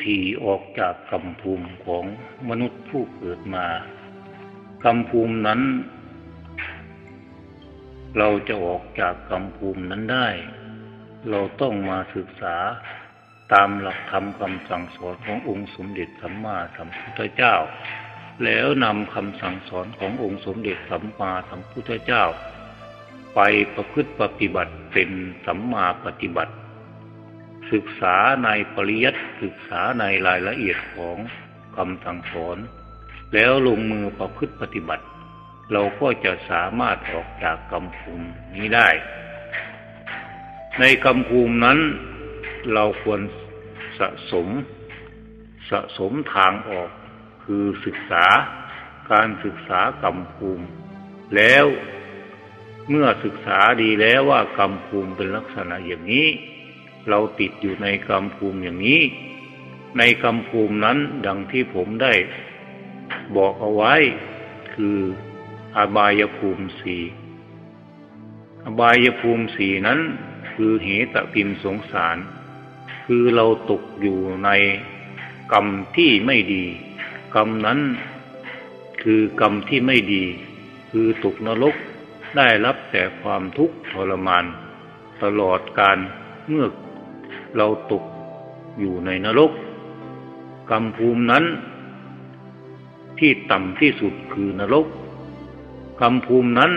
วิธีออกจากกรรมภูมิของมนุษย์ผู้เกิดมากรรมภูมินั้น เราจะออกจากกรรมภูมินั้นได้ เราต้องมาศึกษาตามหลักธรรมคำสั่งสอนขององค์สมเด็จสัมมาสัมพุทธเจ้า แล้วนำคำสั่งสอนขององค์สมเด็จสัมมาสัมพุทธเจ้า ไปประพฤติปฏิบัติเป็นสัมมาปฏิบัติ ศึกษาในปริยัติศึกษาในรายละเอียดของคำสั่งสอน แล้วลงมือประพฤติปฏิบัติ เราก็จะสามารถออกจากกรรมภูมินี้ได้ ในกรรมภูมินั้น เราควรสะสม สะสมทางออก คือศึกษาการศึกษากรรมภูมิ แล้วเมื่อศึกษาดีแล้วว่ากรรมภูมิเป็นลักษณะอย่างนี้ เราติดอยู่ในกรรมภูมิอย่างนี้ ในกรรมภูมินั้นดังที่ผมได้บอกเอาไว้ คืออบายภูมิสี่อบายภูมิสี่นั้นคือเหตปินสงสาร คือเราตกอยู่ในกรรมที่ไม่ดี กรรมนั้นคือกรรมที่ไม่ดี คือตกนรกได้รับแต่ความทุกข์ทรมาน ตลอดการเมื่อ เราตกอยู่ในนรก กรรมภูมินั้น ที่ต่ำที่สุดคือนรก กรรมภูมินั้น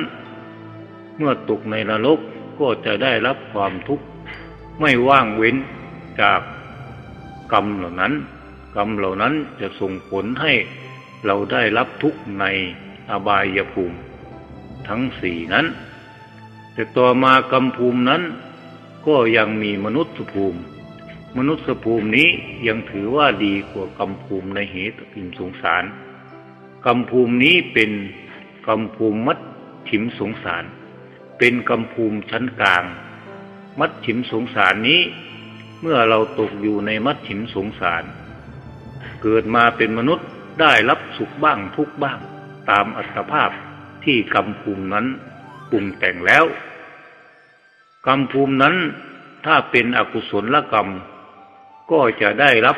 เมื่อตกในนรกก็จะได้รับความทุกข์ไม่ว่างเว้นจากกรรมเหล่านั้น กรรมเหล่านั้นจะส่งผลให้เราได้รับทุกข์ในอบายภูมิ ทั้งสี่นั้น แต่ต่อมากรรมภูมินั้น ก็ยังมีมนุษย์ภูมิ มนุษย์ภูมินี้ยังถือว่าดีกว่ากรรมภูมิในเหตุปิมสงสารกรรมภูมินี้เป็นกรรมภูมิมัดฉิมสงสาร เป็นกรรมภูมิชั้นกลาง มัดฉิมสงสารนี้ เมื่อเราตกอยู่ในมัดฉิมสงสาร เกิดมาเป็นมนุษย์ได้รับสุขบ้างทุกบ้าง ตามอัตภาพที่กรรมภูมินั้นปรุงแต่งแล้ว กรรมภูมินั้นถ้าเป็นอกุศลกรรม ก็จะได้รับ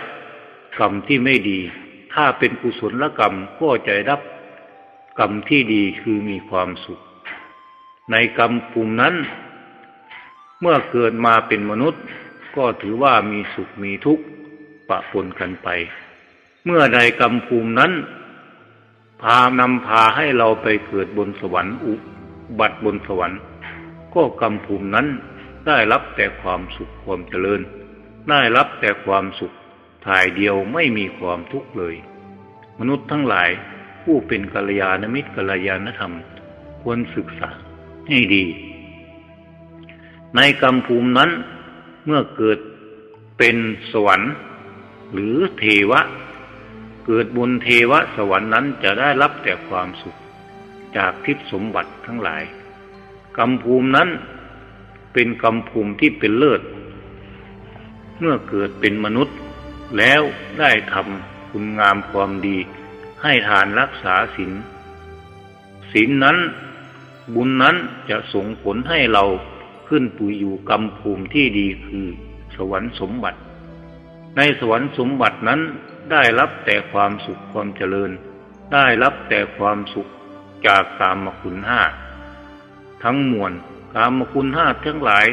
กรรมที่ไม่ดี ถ้าเป็นกุศลกรรมก็จะรับกรรมที่ดีคือมีความสุข ในกรรมภูมินั้น เมื่อเกิดมาเป็นมนุษย์ ก็ถือว่ามีสุขมีทุกข์ปะปนกันไป เมื่อใดกรรมภูมินั้น พานำพาให้เราไปเกิดบนสวรรค์อุบัติบนสวรรค์ ก็กรรมภูมินั้นได้รับแต่ความสุขความเจริญ ได้รับแต่ความสุขถ่ายเดียวไม่มีความทุกข์เลย มนุษย์ทั้งหลายผู้เป็นกัลยาณมิตรกัลยาณธรรม ควรศึกษาให้ดี ในกรรมภูมินั้นเมื่อเกิดเป็นสวรรค์ หรือเทวะ เกิดบนเทวสวรรค์นั้นจะได้รับแต่ความสุข จากทิพสมบัติทั้งหลาย กรรมภูมินั้นเป็นกรรมภูมิที่เป็นเลิศ เมื่อเกิดเป็นมนุษย์ แล้วได้ทำคุณงามความดี ให้ทานรักษาศีลศีลนนั้น บุญนั้นจะส่งผลให้เราขึ้นปุยอยู่กรรมภูมิที่ดีคือสวรรค์สมบัติ ในสวรรค์สมบัตินั้นได้รับแต่ความสุขความเจริญ ได้รับแต่ความสุขจากกามคุณห้า ทั้งมวลกามคุณห้าทั้งหลาย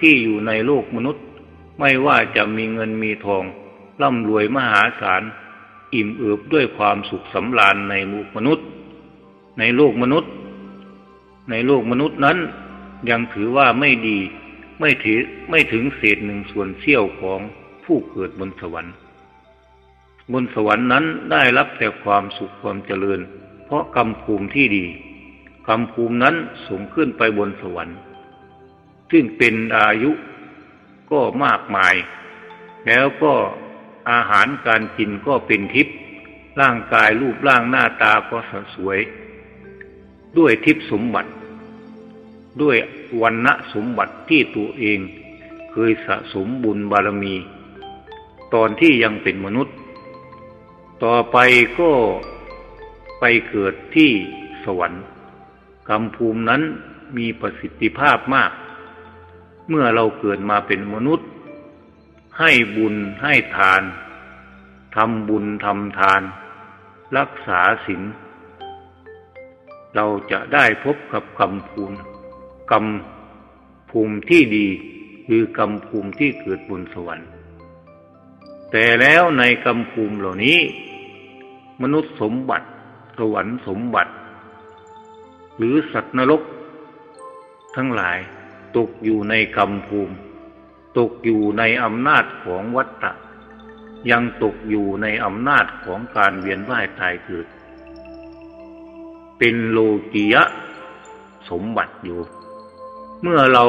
ที่อยู่ในโลกมนุษย์ ไม่ว่าจะมีเงินมีทอง ร่ำรวยมหาศาล อิ่มเอิบด้วยความสุขสำราญในหมู่มนุษย์ ในโลกมนุษย์ ในโลกมนุษย์นั้น ยังถือว่าไม่ดีไม่ถือไม่ถึงเศษหนึ่งส่วนเสี้ยวของผู้เกิดบนสวรรค์ บนสวรรค์นั้นได้รับแต่ความสุขความเจริญ เพราะกรรมภูมิที่ดี กรรมภูมินั้นสูงขึ้นไปบนสวรรค์ ซึ่งเป็นอายุก็มากมาย แล้วก็อาหารการกินก็เป็นทิพย์ร่างกายรูปร่างหน้าตาก็สวย ด้วยทิพย์สมบัติ ด้วยวันณะสมบัติที่ตัวเองเคยสะสมบุญบารมี ตอนที่ยังเป็นมนุษย์ ต่อไปก็ไปเกิดที่สวรรค์ กรรมภูมินั้นมีประสิทธิภาพมาก เมื่อเราเกิดมาเป็นมนุษย์ ให้บุญให้ทานทำบุญทำทาน รักษาศีลเราจะได้พบกับกรรมภูมิกรรมภูมิที่ดีคือกรรมภูมิที่เกิดบนสวรรค์ แต่แล้วในกรรมภูมิเหล่านี้ มนุษย์สมบัติ สวรรค์สมบัติ หรือสัตว์นรก ทั้งหลายตกอยู่ในกรรมภูมิ ตกอยู่ในอำนาจของวัฏฏะยังตกอยู่ในอำนาจของการเวียนว่ายตายเกิด เป็นโลกียะสมบัติอยู่ เมื่อเรา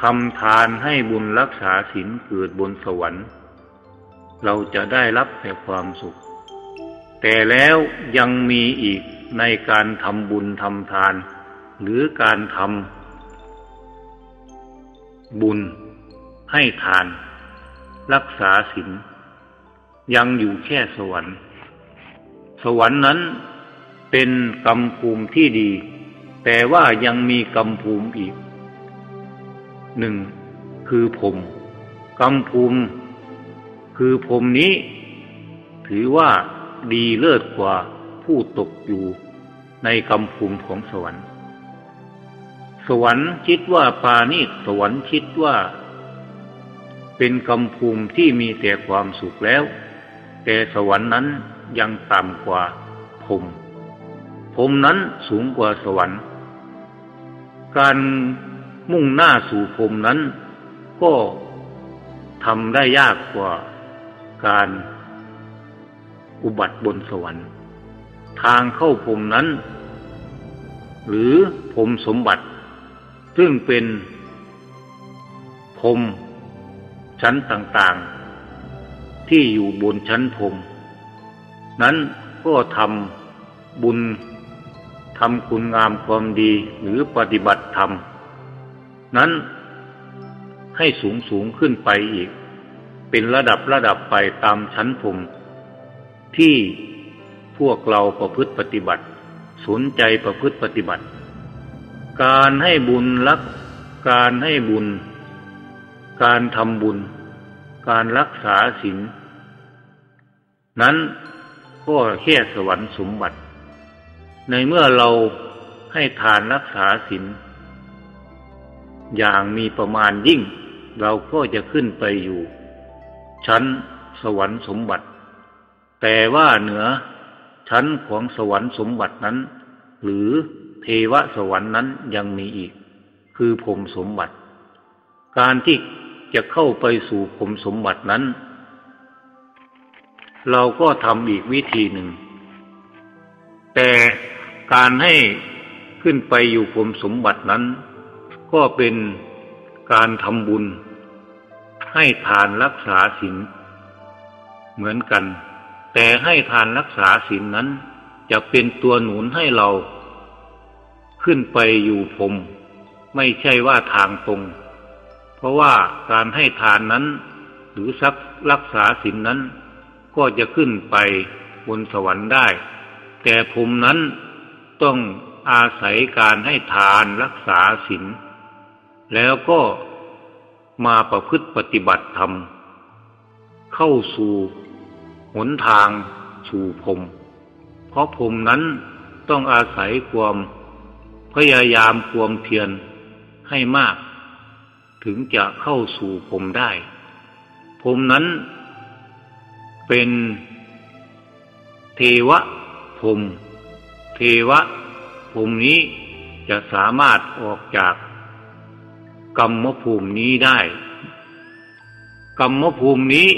ทำทานให้บุญรักษาศีลเกิดบนสวรรค์ เราจะได้รับแต่ความสุข แต่แล้วยังมีอีกในการทำบุญทำทาน หรือการทำบุญให้ทาน รักษาศีลยังอยู่แค่สวรรค์ สวรรค์นั้นเป็นกรรมภูมิที่ดี แต่ว่ายังมีกรรมภูมิอีกหนึ่งคือผมกรรมภูมิ คือผมนี้ ถือว่า ดีเลิศกว่าผู้ตกอยู่ในกรรมภูมิของสวรรค์ สวรรค์คิดว่าปาณีสวรรค์คิดว่า เป็นกำภูมิที่มีแต่ความสุขแล้ว แต่สวรรค์นั้นยังต่ำกว่าพรมพรมนั้นสูงกว่าสวรรค์ การมุ่งหน้าสู่พรมนั้น ก็ทำได้ยากกว่าการ อุบัติบนสวรรค์ ทางเข้าพรมนั้น หรือพรมสมบัติ ซึ่งเป็นพรมชั้นต่างๆ ที่อยู่บนชั้นพรมนั้นก็ทำบุญทำคุณงามความดีหรือปฏิบัติธรรม นั้นให้สูงสูงขึ้นไปอีก เป็นระดับระดับไปตามชั้นพรม ที่พวกเราประพฤติปฏิบัติ สนใจประพฤติปฏิบัติ การให้บุญรัก การให้บุญ การทำบุญ การรักษาศีลนั้นก็แค่สวรรค์สมบัติ ในเมื่อเราให้ทานรักษาศีลอย่างมีประมาณยิ่ง เราก็จะขึ้นไปอยู่ ชั้นสวรรค์สมบัติ แต่ว่าเหนือชั้นของสวรรค์สมบัตินั้น หรือเทวสวรรค์นั้นยังมีอีก คือพรมสมบัติ การที่จะเข้าไปสู่ผลสมบัตินั้น เราก็ทำอีกวิธีหนึ่ง แต่การให้ขึ้นไปอยู่ผลสมบัตินั้น ก็เป็นการทำบุญ ให้ทานรักษาศีลเหมือนกัน แต่ให้ทานรักษาศีลนั้นจะเป็นตัวหนุนให้เรา ขึ้นไปอยู่พรมไม่ใช่ว่าทางตรง เพราะว่าการให้ทานนั้น หรือซักรักษาศีลนนั้น ก็จะขึ้นไปบนสวรรค์ได้ แต่ภูมินั้นต้องอาศัยการให้ทานรักษาศีลแล้วก็มาประพฤติปฏิบัติธรรม เข้าสู่ หนทางสู่พรมเพราะพรมนั้นต้องอาศัยความพยายามความเพียรให้มาก ถึงจะเข้าสู่ผมได้ผมนั้นเป็นเทวะผมเทวะผมนี้จะสามารถออกจากกรรมภูมินี้ได้ กรรมภูมินี้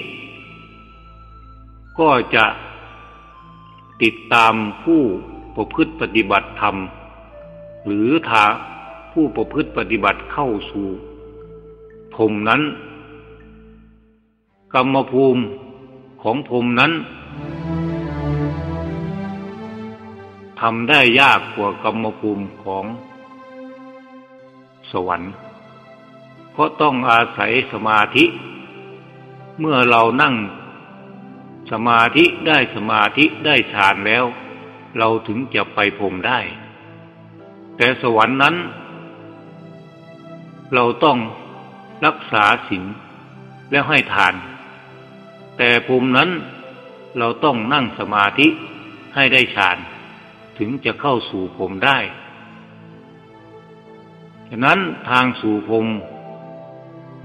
ก็จะติดตามผู้ประพฤติปฏิบัติธรรม หรือถาผู้ประพฤติปฏิบัติเข้าสู่พรมนั้น กรรมภูมิของพรมนั้นทำได้ยากกว่ากรรมภูมิของสวรรค์เพราะต้องอาศัยสมาธิ เมื่อเรานั่ง สมาธิได้สมาธิได้ฌานแล้ว เราถึงจะไปพรมได้ แต่สวรรค์นั้น เราต้องรักษาศีลแล้วให้ทาน แต่ภูมินั้นเราต้องนั่งสมาธิให้ได้ฌานถึงจะเข้าสู่ภูมิได้ฉะนั้นทางสู่ภูมิ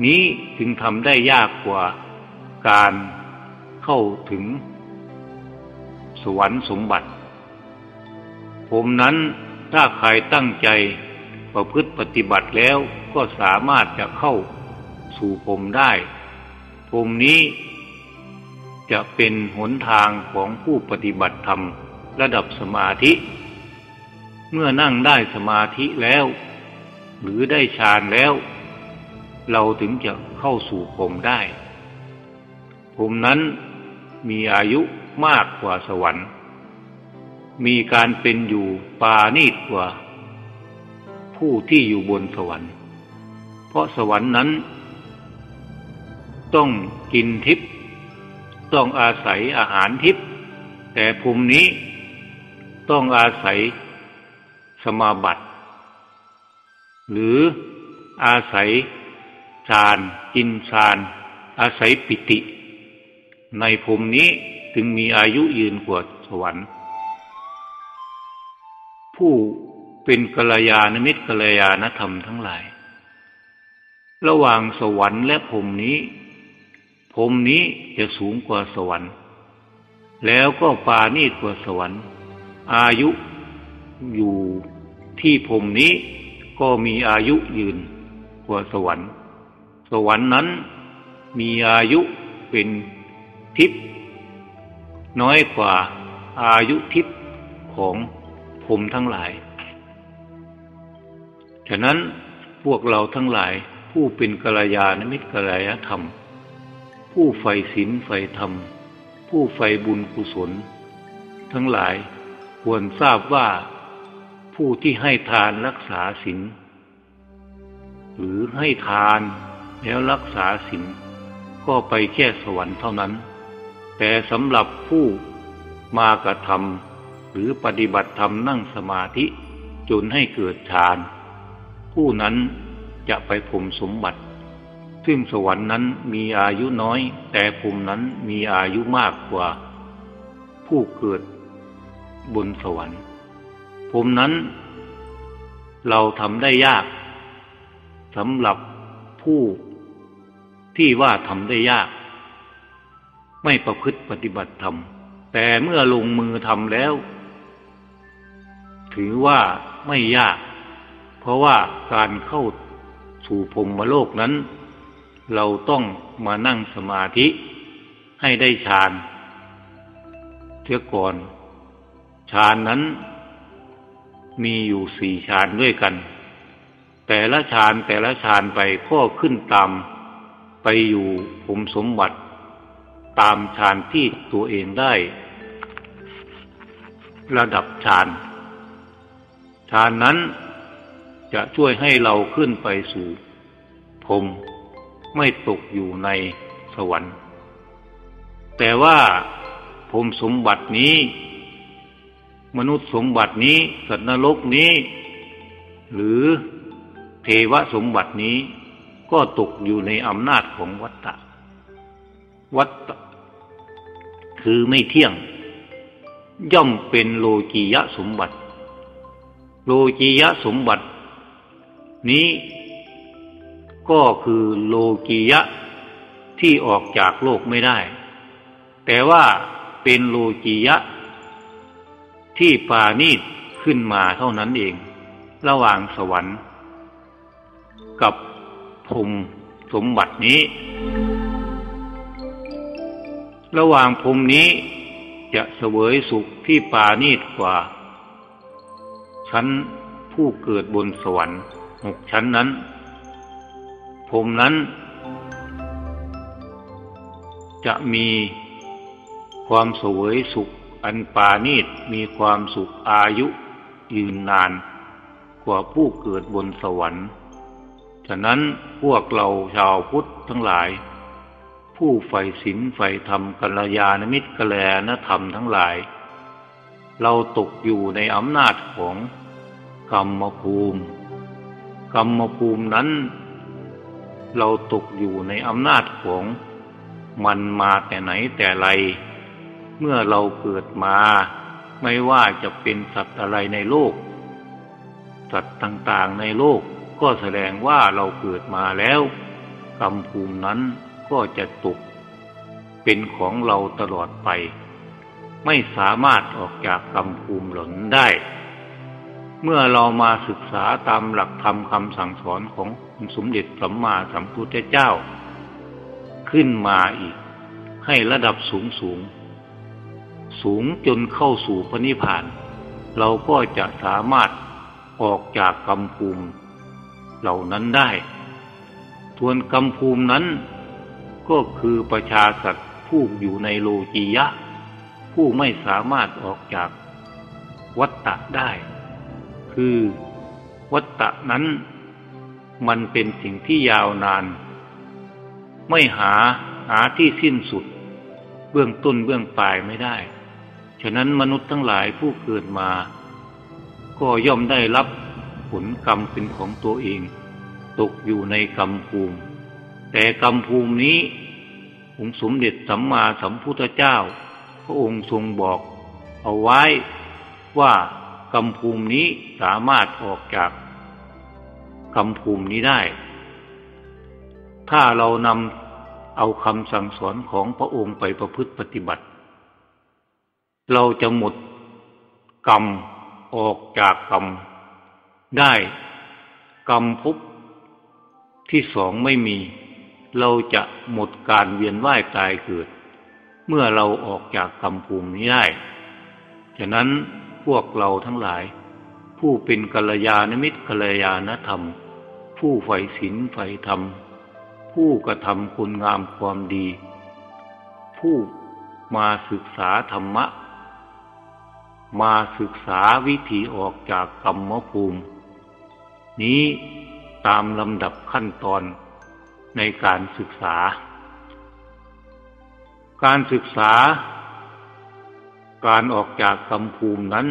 นี้จึงทำได้ยากกว่าการ เข้าถึง สวรรค์สมบัติภูมินั้นถ้าใครตั้งใจประพฤติปฏิบัติแล้วก็สามารถจะเข้าสู่ภูมิได้ภูมินี้จะเป็นหนทางของผู้ปฏิบัติธรรมระดับสมาธิ เมื่อนั่งได้สมาธิแล้ว หรือได้ฌานแล้ว เราถึงจะเข้าสู่ภูมิได้ภูมินั้น มีอายุมากกว่าสวรรค์ มีการเป็นอยู่ปานีตกว่า ผู้ที่อยู่บนสวรรค์ เพราะสวรรค์นั้น ต้องกินทิพย์ต้องอาศัยอาหารทิพย์แต่ภูมินี้ต้องอาศัยสมาบัติ หรืออาศัยฌานจินฌาน อาศัยปิติ ในภูมินี้ถึงมีอายุยืนกว่าสวรรค์ ผู้เป็นกัลยาณมิตรกัลยาณธรรมทั้งหลาย ระหว่างสวรรค์และภูมินี้พรมนี้จะสูงกว่าสวรรค์ แล้วก็ปานีตกว่าสวรรค์ อายุอยู่ที่พรมนี้ก็มีอายุยืนกว่าสวรรค์ สวรรค์นั้นมีอายุเป็น ทิพย์น้อยกว่าอายุทิพย์ของพรมทั้งหลาย ฉะนั้นพวกเราทั้งหลายผู้เป็นกัลยาณมิตรกัลยธรรม ผู้ใฝ่ศีลใฝ่ธรรม ผู้ใฝ่บุญกุศล ทั้งหลายควรทราบว่าผู้ที่ให้ทานรักษาศีลหรือให้ทานแล้วรักษาศีลก็ไปแค่สวรรค์เท่านั้น แต่สำหรับผู้มากระทำหรือปฏิบัติธรรมนั่งสมาธิจนให้เกิดฌาน ผู้นั้นจะไปผลสมบัติ ซึ่งสวรรค์นั้นมีอายุน้อย แต่ภูมินั้นมีอายุมากกว่า ผู้เกิดบนสวรรค์ภูมินั้น เราทำได้ยากสำหรับผู้ที่ว่าทำได้ยาก ไม่ประพฤติปฏิบัติธรรม แต่เมื่อลงมือทำแล้ว ถือว่าไม่ยาก เพราะว่าการเข้าสู่พรมโลกนั้น เราต้องมานั่งสมาธิให้ได้ฌานเสียก่อนฌานนั้นมีอยู่สี่ฌานด้วยกัน แต่ละฌานแต่ละฌานไปก็ขึ้นตามไปอยู่ผมสมบัติ ตามฌานที่ตัวเองได้ ระดับฌานฌานนั้นจะช่วยให้เราขึ้นไปสู่พรมไม่ตกอยู่ในสวรรค์ แต่ว่าพรมสมบัตินี้ มนุษย์สมบัตินี้ สัตว์นรกนี้ หรือเทวสมบัตินี้ก็ตกอยู่ในอำนาจของวัตตะวัต คือไม่เที่ยง ย่อมเป็นโลกียะสมบัติ โลกียะสมบัติ นี้ก็คือโลกียะที่ออกจากโลกไม่ได้ แต่ว่าเป็นโลกียะ ที่ปานีตขึ้นมาเท่านั้นเอง ระหว่างสวรรค์ กับพรมสมบัตินี้ ระหว่างพรมนี้จะเสวยสุขที่ปานีตกว่า ชั้นผู้เกิดบนสวรรค์หกชั้นนั้นภูมินั้น จะมีความสวยสุขอันปานีตมีความสุขอายุยืนนาน กว่าผู้เกิดบนสวรรค์ ฉะนั้นพวกเราชาวพุทธทั้งหลาย ผู้ใฝ่ศีลใฝ่ธรรมกัลยาณมิตรกัลยาณธรรมทั้งหลาย เราตกอยู่ในอำนาจของกรรมภูมิ กรรมภูมินั้น เราตกอยู่ในอำนาจของมันมาแต่ไหนแต่ไร เมื่อเราเกิดมาไม่ว่าจะเป็นสัตว์อะไรในโลก สัตว์ต่างๆในโลกก็แสดงว่าเราเกิดมาแล้ว กรรมภูมินั้น ก็จะตกเป็นของเราตลอดไป ไม่สามารถออกจากกรรมภูมิหล่นได้ เมื่อเรามาศึกษาตามหลักธรรมคำสั่งสอนของสมเด็จสัมมาสัมพุทธเจ้า ขึ้นมาอีก ให้ระดับสูงสูง สูงจนเข้าสู่พระนิพพาน เราก็จะสามารถออกจากกรรมภูมิเหล่านั้นได้ ทวนกรรมภูมินั้น ก็คือประชาสัตว์ผู้อยู่ในโลจียะ ผู้ไม่สามารถออกจากวัตตะได้ คือวัตตะนั้น มันเป็นสิ่งที่ยาวนาน ไม่หาหาที่สิ้นสุด เบื้องต้นเบื้องปลายไม่ได้ ฉะนั้นมนุษย์ทั้งหลายผู้เกิดมา ก็ย่อมได้รับผลกรรมเป็นของตัวเอง ตกอยู่ในกรรมภูมิ แต่กรรมภูมินี้ องค์สมเด็จสัมมาสัมพุทธเจ้า พระองค์ทรงบอกเอาไว้ว่ากรรมภูมินี้สามารถออกจากกรรมภูมินี้ได้ ถ้าเรานำเอาคำสั่งสอนของพระองค์ไปประพฤติปฏิบัติ เราจะหมดกรรมออกจากกรรมได้กรรมภพที่สองไม่มี เราจะหมดการเวียนว่ายตายเกิด เมื่อเราออกจากกรรมภูมินี้ได้ ฉะนั้นพวกเราทั้งหลาย ผู้เป็นกัลยาณมิตรกัลยาณธรรม ผู้ใฝ่ศีลใฝ่ธรรม ผู้กระทำคุณงามความดี ผู้มาศึกษาธรรมะ มาศึกษาวิธีออกจากกรรมภูมิ นี้ตามลำดับขั้นตอน ในการศึกษา การศึกษา การออกจากกำภูมินั้น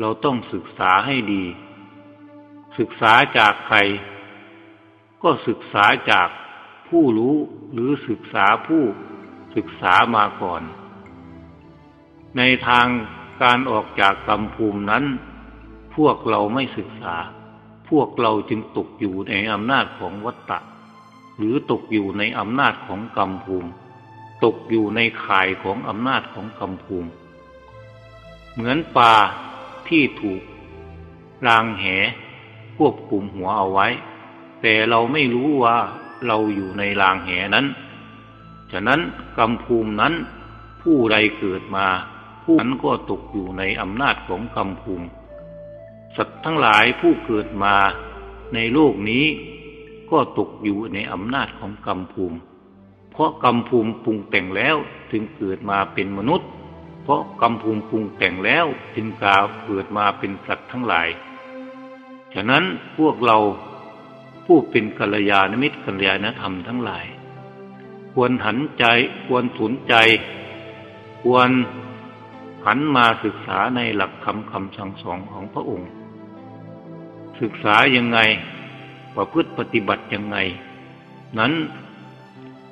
เราต้องศึกษาให้ดี ศึกษาจากใคร ก็ศึกษาจากผู้รู้หรือศึกษาผู้ศึกษามาก่อน ในทางการออกจากกำภูมินั้น พวกเราไม่ศึกษา พวกเราจึงตกอยู่ในอำนาจของวัตตะ หรือตกอยู่ในอำนาจของกรรมภูมิ ตกอยู่ในข่ายของอำนาจของกรรมภูมิ เหมือนปลาที่ถูกรางแหควบคุมหัวเอาไว้ แต่เราไม่รู้ว่าเราอยู่ในรางแหนั้น ฉะนั้นกรรมภูมินั้น ผู้ใดเกิดมา ผู้นั้นก็ตกอยู่ในอำนาจของกรรมภูมิ สัตว์ทั้งหลายผู้เกิดมาในโลกนี้ ก็ตกอยู่ในอำนาจของกรรมภูมิ เพราะกรรมภูมิปรุงแต่งแล้วจึงเกิดมาเป็นมนุษย์ เพราะกรรมภูมิปรุงแต่งแล้วจึงกาเกิดมาเป็นสัตว์ทั้งหลาย ฉะนั้นพวกเราผู้เป็นกัลยาณมิตรกัลยาณธรรมทั้งหลาย ควรหันใจควรสนใจ ควรหันมาศึกษาในหลักธรรมคำสั่งสอนของพระองค์ ศึกษายังไง ประพฤติปฏิบัติยังไง นั้น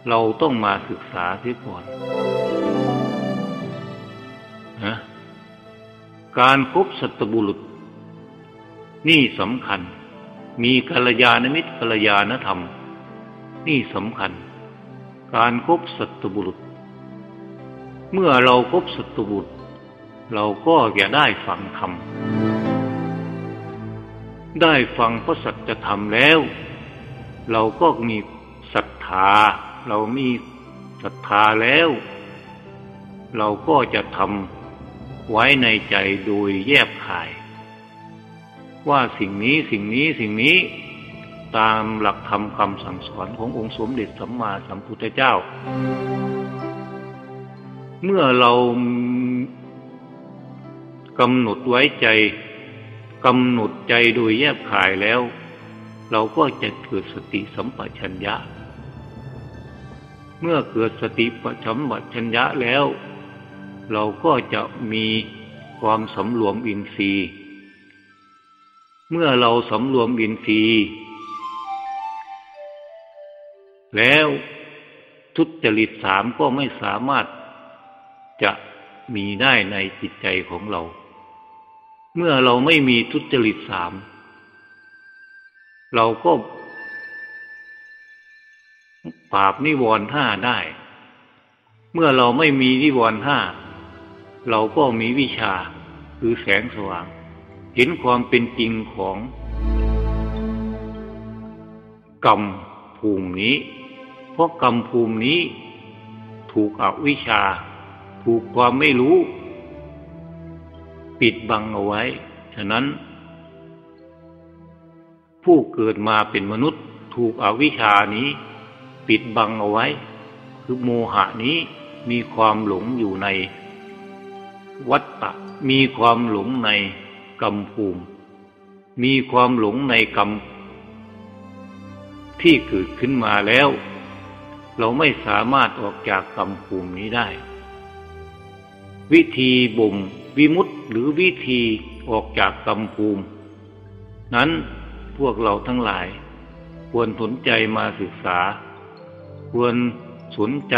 เราต้องมาศึกษาเสียก่อนนะการคบสัตบุรุษ นี่สำคัญ มีกัลยาณมิตรกัลยาณธรรม นี่สำคัญ การคบสัตบุรุษ เมื่อเราครบสัตบุรุษ เราก็จะได้ฟังธรรม ได้ฟังพระสัจธรรมแล้ว เราก็มีศรัทธา เรามีศรัทธาแล้ว เราก็จะทำไว้ในใจโดยแยบขาย ว่าสิ่งนี้สิ่งนี้สิ่งนี้ตามหลักธรรมคำสั่งสอนขององค์สมเด็จสัมมาสัมพุทธเจ้า เมื่อเรากำหนดไว้ใจ กำหนดใจโดยแยบขายแล้ว เราก็จะเกิดสติสัมปชัญญะ เมื่อเกิดสติปัชัมปชัญญะแล้ว เราก็จะมีความสำรวมอินทรีย์ เมื่อเราสำรวมอินทรีย์ แล้วทุจริตสามก็ไม่สามารถจะมีได้ในจิตใจของเรา เมื่อเราไม่มีทุจริตสาม เราก็ปราบนิวรณ์ห้าได้ เมื่อเราไม่มีนิวรณ์ห้า เราก็มีวิชาคือแสงสว่าง เห็นความเป็นจริงของ กรรมภูมินี้ เพราะกรรมภูมินี้ ถูกอวิชชา ถูกความไม่รู้ ปิดบังเอาไว้ ฉะนั้น ผู้เกิดมาเป็นมนุษย์ถูกอวิชานี้ ปิดบังเอาไว้ คือโมหะนี้มีความหลงอยู่ใน วัตตะมีความหลงในกรรมภูมิ มีความหลงในกรรมที่เกิดขึ้นมาแล้ว เราไม่สามารถออกจากกรรมภูมินี้ได้ วิธีบ่มวิมุต หรือวิธีออกจากกรรมภูมิ นั้นพวกเราทั้งหลาย ควรสนใจมาศึกษา ควรสนใจ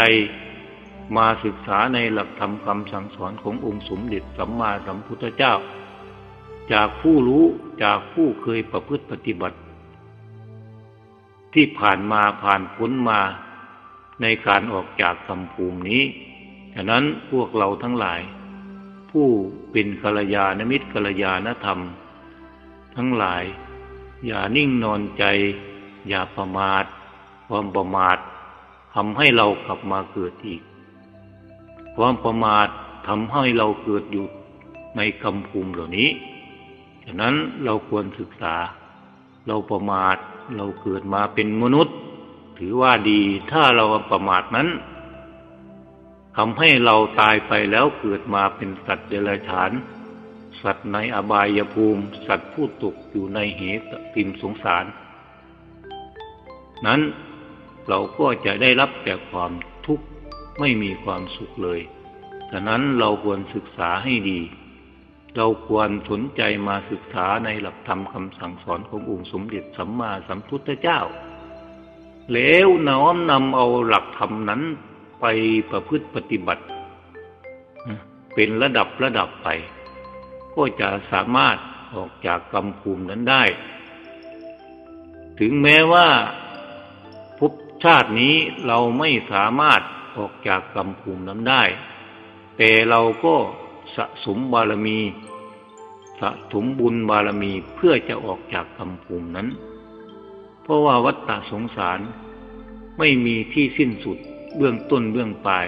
มาศึกษาในหลักธรรมคำสั่งสอนขององค์สมเด็จสัมมาสัมพุทธเจ้า จากผู้รู้จากผู้เคยประพฤติปฏิบัติ ที่ผ่านมาผ่านพ้นมาในการออกจากกำภูมินี้ ฉะนั้นพวกเราทั้งหลาย ผู้เป็นกัลยาณมิตรกัลยาณธรรม ทั้งหลาย อย่านิ่งนอนใจ อย่าประมาท ความประมาททำให้เรากลับมาเกิดอีก ความประมาททำให้เราเกิดอยู่ในกำภูมิเหล่านี้ฉะนั้นเราควรศึกษา เราประมาทเราเกิดมาเป็นมนุษย์ ถือว่าดีถ้าเราประมาทนั้น ทำให้เราตายไปแล้วเกิดมาเป็นสัตว์เดรัจฉาน สัตว์ในอบายภูมิ สัตว์ผู้ตกอยู่ในเหตุติมสงสาร นั้นเราก็จะได้รับแต่ความทุกข์ไม่มีความสุขเลยฉะนั้นเราควรศึกษาให้ดี เราควรสนใจมาศึกษาในหลักธรรมคำสั่งสอนขององค์สมเด็จสัมมาสัมพุทธเจ้า แล้วน้อมนำเอาหลักธรรมนั้น ไปประพฤติปฏิบัติ เป็นระดับระดับไป ก็จะสามารถออกจากกรรมภูมินั้นได้ ถึงแม้ว่าภพชาตินี้เราไม่สามารถออกจากกรรมภูมินั้นได้ แต่เราก็สะสมบารมี สะสมบุญบารมีเพื่อจะออกจากกำภูมินั้น เพราะว่าวัฏฏะสงสารไม่มีที่สิ้นสุด เบื้องต้นเบื้องปลาย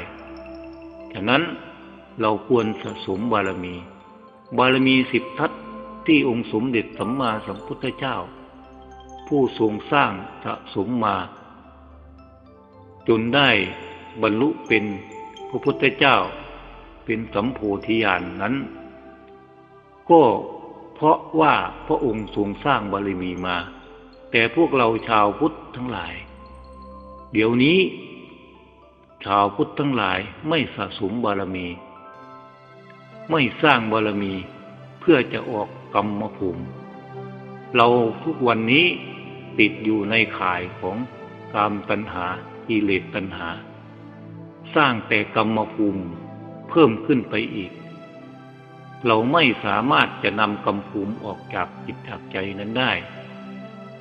ฉะนั้นเราควรสะสมบารมี บารมีสิบทัศที่องค์สมเด็จสัมมาสัมพุทธเจ้า ผู้ทรงสร้างสะสมมา จนได้บรรลุเป็นพระพุทธเจ้า เป็นสัมโพธิญาณนนั้น ก็เพราะว่าพระองค์ทรงสร้างบารมีมา แต่พวกเราชาวพุทธทั้งหลาย เดี๋ยวนี้ ชาวพุทธทั้งหลายไม่สะสมบารมี ไม่สร้างบารมีเพื่อจะออกกรรมภูมิ เราทุกวันนี้ติดอยู่ในข่ายของกามตัณหากิเลสตัณหา สร้างแต่กรรมภูมิเพิ่มขึ้นไปอีก เราไม่สามารถจะนำกรรมภูมิออกจากจิตจากใจนั้นได้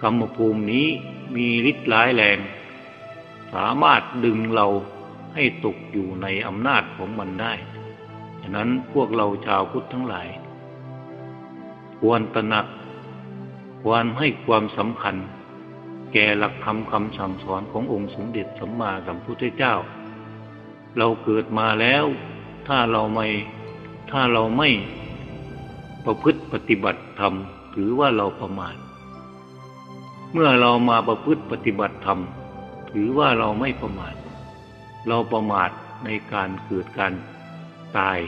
กรรมภูมินี้มีฤทธิ์ร้ายแรง สามารถดึงเรา ให้ตกอยู่ในอำนาจของมันได้ ฉะนั้นพวกเราชาวพุทธทั้งหลาย ควรตระหนัก ควรให้ความสำคัญ แก่หลักธรรมคำสั่งสอนขององค์สมเด็จสัมมาสัมพุทธเจ้า เราเกิดมาแล้ว ถ้าเราไม่ถ้าเราไม่ประพฤติปฏิบัติธรรมถือว่าเราประมาท เมื่อเรามาประพฤติปฏิบัติธรรมถือว่าเราไม่ประมาท เราประมาทในการเกิดการตาย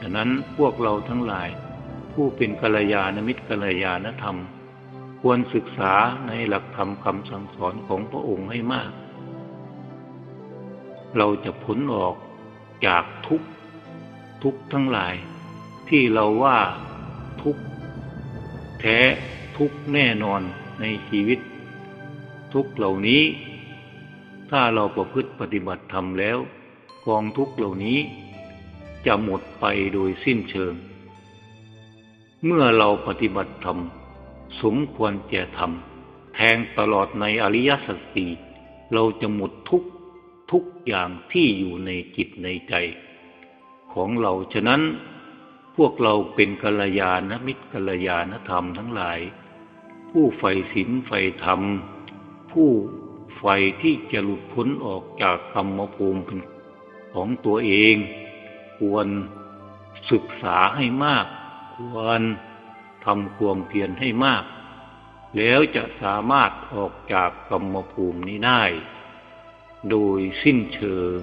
ฉะนั้นพวกเราทั้งหลาย ผู้เป็นกัลยาณมิตรกัลยาณธรรม ควรศึกษาในหลักธรรมคำสั่งสอนของพระองค์ให้มาก เราจะพ้นออกจากทุกทุกทั้งหลาย ที่เราว่าทุกแท้ทุกแน่นอนในชีวิต ทุกเหล่านี้ ถ้าเราประพฤติปฏิบัติธรรมแล้ว กองทุกเหล่านี้ จะหมดไปโดยสิ้นเชิง เมื่อเราปฏิบัติธรรม สมควรแก่ธรรม แทงตลอดในอริยสัจสี่เราจะหมดทุกทุกอย่างที่อยู่ในจิตในใจ ของเราฉะนั้นพวกเราเป็นกัลยาณมิตรกัลยาณธรรมทั้งหลาย ผู้ใฝ่ศีลใฝ่ธรรม ผู้ ไฟที่จะหลุดพ้นออกจากกรรมภูมิของตัวเอง ควรศึกษาให้มาก ควรทำความเพียรให้มาก แล้วจะสามารถออกจากกรรมภูมินี้ได้ โดยสิ้นเชิง